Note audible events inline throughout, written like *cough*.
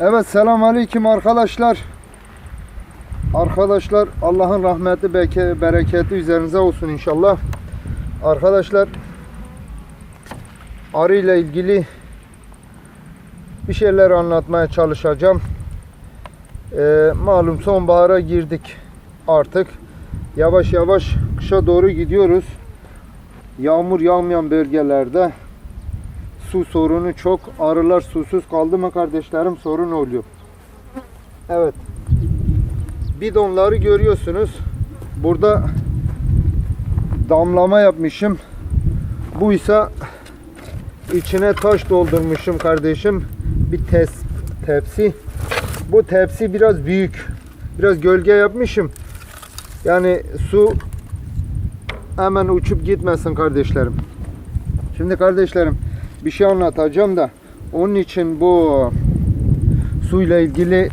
Evet selam aleyküm arkadaşlar. Arkadaşlar Allah'ın rahmeti bereketi üzerinize olsun inşallah. Arkadaşlar arı ile ilgili bir şeyler anlatmaya çalışacağım. Ee, malum sonbahara girdik artık. Yavaş yavaş kışa doğru gidiyoruz. Yağmur yağmayan bölgelerde su sorunu çok. Arılar susuz kaldı mı kardeşlerim sorun oluyor. Evet. Bidonları görüyorsunuz. Burada damlama yapmışım. Bu ise içine taş doldurmuşum kardeşim. Bir tes, tepsi. Bu tepsi biraz büyük. Biraz gölge yapmışım. Yani su hemen uçup gitmesin kardeşlerim. Şimdi kardeşlerim bir şey anlatacağım da onun için bu suyla ilgili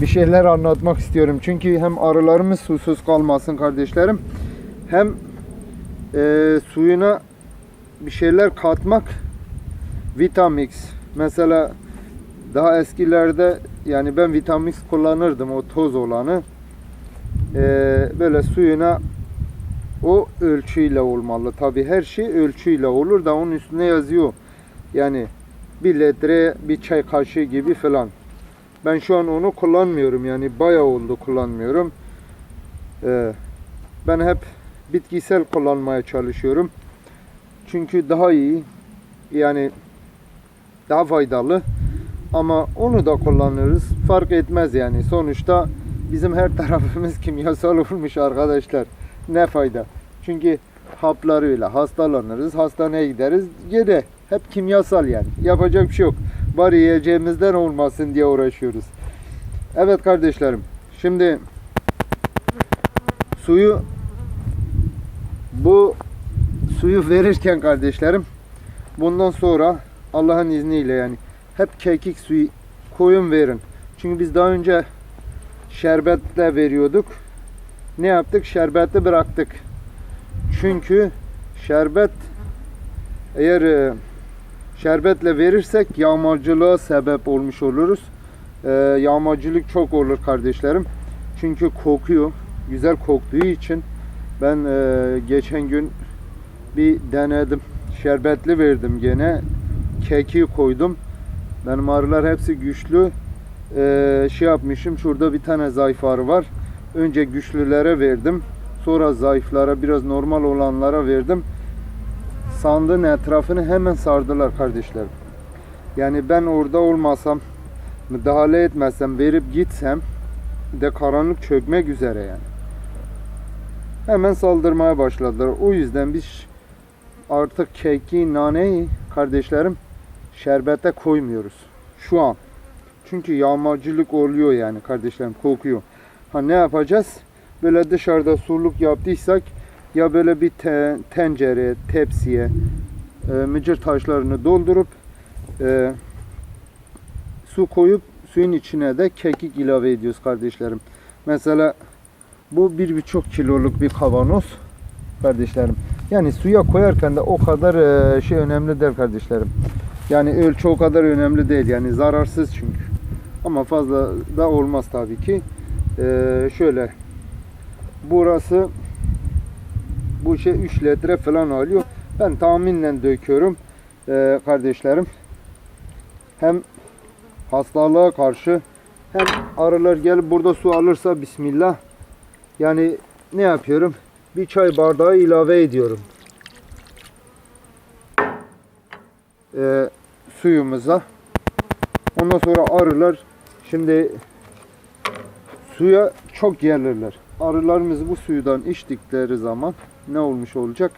bir şeyler anlatmak istiyorum. Çünkü hem arılarımız susuz kalmasın kardeşlerim hem e, suyuna bir şeyler katmak Vitamix mesela daha eskilerde yani ben Vitamix kullanırdım o toz olanı E, böyle suyuna o ölçüyle olmalı. Tabi her şey ölçüyle olur da onun üstüne yazıyor. Yani bir litre bir çay kaşığı gibi falan. Ben şu an onu kullanmıyorum yani bayağı oldu kullanmıyorum. Ee, ben hep bitkisel kullanmaya çalışıyorum. Çünkü daha iyi yani daha faydalı ama onu da kullanırız. Fark etmez yani. Sonuçta bizim her *laughs* tarafımız kimyasal olmuş arkadaşlar. Ne fayda? Çünkü haplarıyla hastalanırız, hastaneye gideriz. Gene hep kimyasal yani. Yapacak bir şey yok. Bari yiyeceğimizden olmasın diye uğraşıyoruz. Evet kardeşlerim. Şimdi suyu bu suyu verirken kardeşlerim bundan sonra Allah'ın izniyle yani hep kekik suyu koyun verin. Çünkü biz daha önce şerbetle veriyorduk. Ne yaptık? Şerbeti bıraktık. Çünkü şerbet eğer e, şerbetle verirsek yağmacılığa sebep olmuş oluruz. E, yağmacılık çok olur kardeşlerim. Çünkü kokuyor. Güzel koktuğu için ben e, geçen gün bir denedim. Şerbetli verdim gene. Keki koydum. Benim arılar hepsi güçlü. E, şey yapmışım. Şurada bir tane zayıf arı var. Önce güçlülere verdim. Sonra zayıflara, biraz normal olanlara verdim. Sandığın etrafını hemen sardılar kardeşlerim. Yani ben orada olmasam, müdahale etmezsem, verip gitsem de karanlık çökmek üzere yani. Hemen saldırmaya başladılar. O yüzden biz artık keki, naneyi kardeşlerim şerbete koymuyoruz. Şu an. Çünkü yağmacılık oluyor yani kardeşlerim kokuyor. Ha ne yapacağız? Böyle dışarıda suluk yaptıysak ya böyle bir te- tencereye, tepsiye e, mıcır taşlarını doldurup e, su koyup suyun içine de kekik ilave ediyoruz kardeşlerim. Mesela bu bir buçuk kiloluk bir kavanoz kardeşlerim. Yani suya koyarken de o kadar e, şey önemli değil kardeşlerim. Yani ölçü o kadar önemli değil. Yani zararsız çünkü. Ama fazla da olmaz tabii ki. Ee, şöyle burası bu şey 3 litre falan alıyor. Ben tahminle döküyorum ee, kardeşlerim. Hem hastalığa karşı hem arılar gelip burada su alırsa bismillah. Yani ne yapıyorum? Bir çay bardağı ilave ediyorum. Ee, suyumuza. Ondan sonra arılar şimdi suya çok gelirler. Arılarımız bu suyudan içtikleri zaman ne olmuş olacak?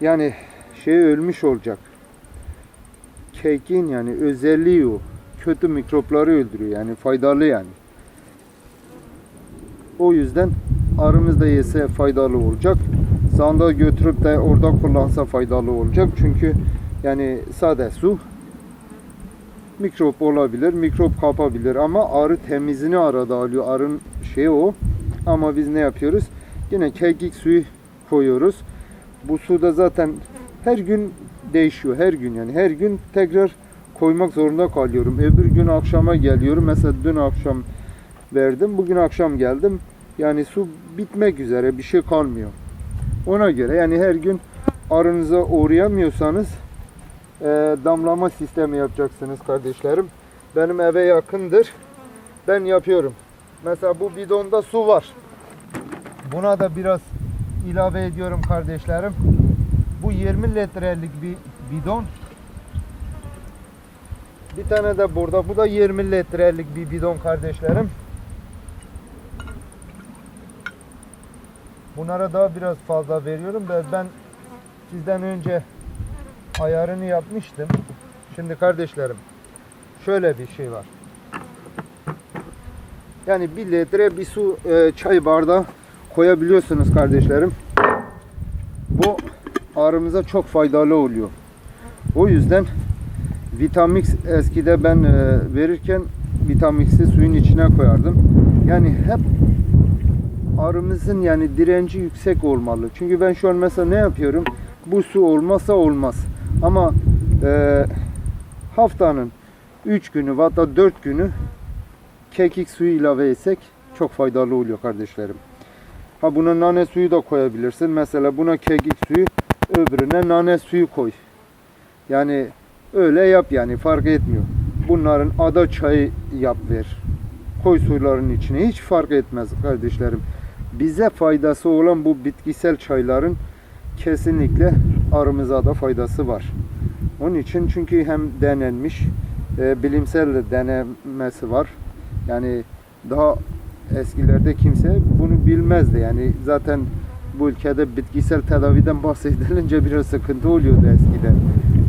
Yani şey ölmüş olacak. Kekin yani özelliği o. Kötü mikropları öldürüyor yani faydalı yani. O yüzden arımız da yese faydalı olacak. Sandığa götürüp de orada kullansa faydalı olacak. Çünkü yani sade su mikrop olabilir, mikrop kapabilir ama arı temizini arada alıyor. Arın şeyi o. Ama biz ne yapıyoruz? Yine kekik suyu koyuyoruz. Bu suda zaten her gün değişiyor. Her gün yani her gün tekrar koymak zorunda kalıyorum. Öbür gün akşama geliyorum. Mesela dün akşam verdim. Bugün akşam geldim. Yani su bitmek üzere bir şey kalmıyor. Ona göre yani her gün arınıza uğrayamıyorsanız e, damlama sistemi yapacaksınız kardeşlerim. Benim eve yakındır. Ben yapıyorum. Mesela bu bidonda su var. Buna da biraz ilave ediyorum kardeşlerim. Bu 20 litrelik bir bidon. Bir tane de burada. Bu da 20 litrelik bir bidon kardeşlerim. Bunlara daha biraz fazla veriyorum. Ben, sizden önce ayarını yapmıştım. Şimdi kardeşlerim şöyle bir şey var. Yani bir litre bir su e, çay bardağı koyabiliyorsunuz kardeşlerim. Bu ağrımıza çok faydalı oluyor. O yüzden Vitamix eskide ben e, verirken Vitamix'i suyun içine koyardım. Yani hep arımızın yani direnci yüksek olmalı. Çünkü ben şu an mesela ne yapıyorum? Bu su olmazsa olmaz. Ama e, haftanın 3 günü hatta 4 günü kekik suyu ilave etsek çok faydalı oluyor kardeşlerim. Ha buna nane suyu da koyabilirsin. Mesela buna kekik suyu, öbürüne nane suyu koy. Yani öyle yap yani fark etmiyor. Bunların ada çayı yap ver. Koy suyların içine hiç fark etmez kardeşlerim. Bize faydası olan bu bitkisel çayların kesinlikle arımıza da faydası var. Onun için çünkü hem denenmiş, e, bilimsel de denemesi var. Yani daha eskilerde kimse bunu bilmezdi. Yani zaten bu ülkede bitkisel tedaviden *laughs* bahsedilince biraz sıkıntı oluyordu eskiden.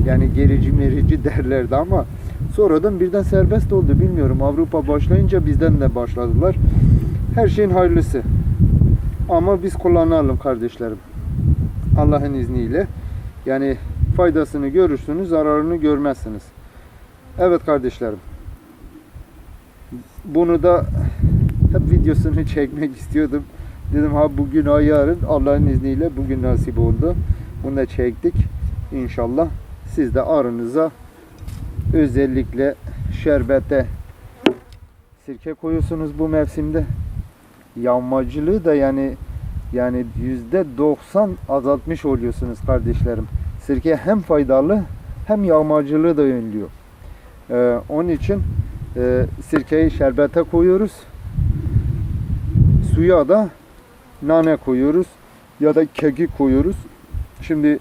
Yani gerici merici *laughs* derlerdi ama sonradan birden serbest oldu. Bilmiyorum Avrupa başlayınca bizden de başladılar. Her şeyin hayırlısı. Ama biz kullanalım kardeşlerim. Allah'ın izniyle. Yani faydasını görürsünüz, zararını görmezsiniz. Evet kardeşlerim. Bunu da hep videosunu çekmek istiyordum. Dedim ha bugün ha yarın Allah'ın izniyle bugün nasip oldu. Bunu da çektik. İnşallah siz de arınıza özellikle şerbete sirke koyuyorsunuz bu mevsimde. Yanmacılığı da yani yani yüzde 90 azaltmış oluyorsunuz kardeşlerim. Sirke hem faydalı hem yağmacılığı da önlüyor. Ee, onun için e, sirkeyi şerbete koyuyoruz. Suya da nane koyuyoruz ya da kekik koyuyoruz. Şimdi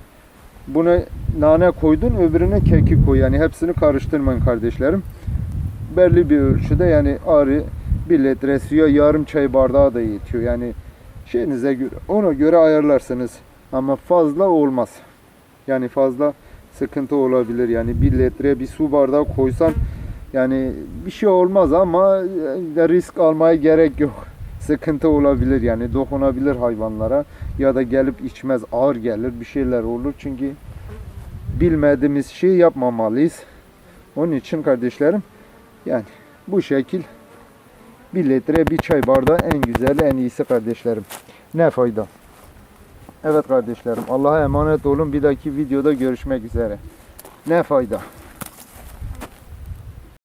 buna nane koydun öbürüne kekik koy. Yani hepsini karıştırmayın kardeşlerim. Belli bir ölçüde yani arı bir litre suya yarım çay bardağı da yetiyor. Yani şeyinize göre ona göre ayarlarsınız. Ama fazla olmaz. Yani fazla sıkıntı olabilir. Yani bir litre bir su bardağı koysan yani bir şey olmaz ama e, risk almaya gerek yok. *laughs* Sıkıntı olabilir yani dokunabilir hayvanlara ya da gelip içmez ağır gelir bir şeyler olur çünkü bilmediğimiz şeyi yapmamalıyız. Onun için kardeşlerim yani bu şekil bir litre bir çay bardağı en güzeli en iyisi kardeşlerim. Ne fayda. Evet kardeşlerim Allah'a emanet olun. Bir dahaki videoda görüşmek üzere. Ne fayda.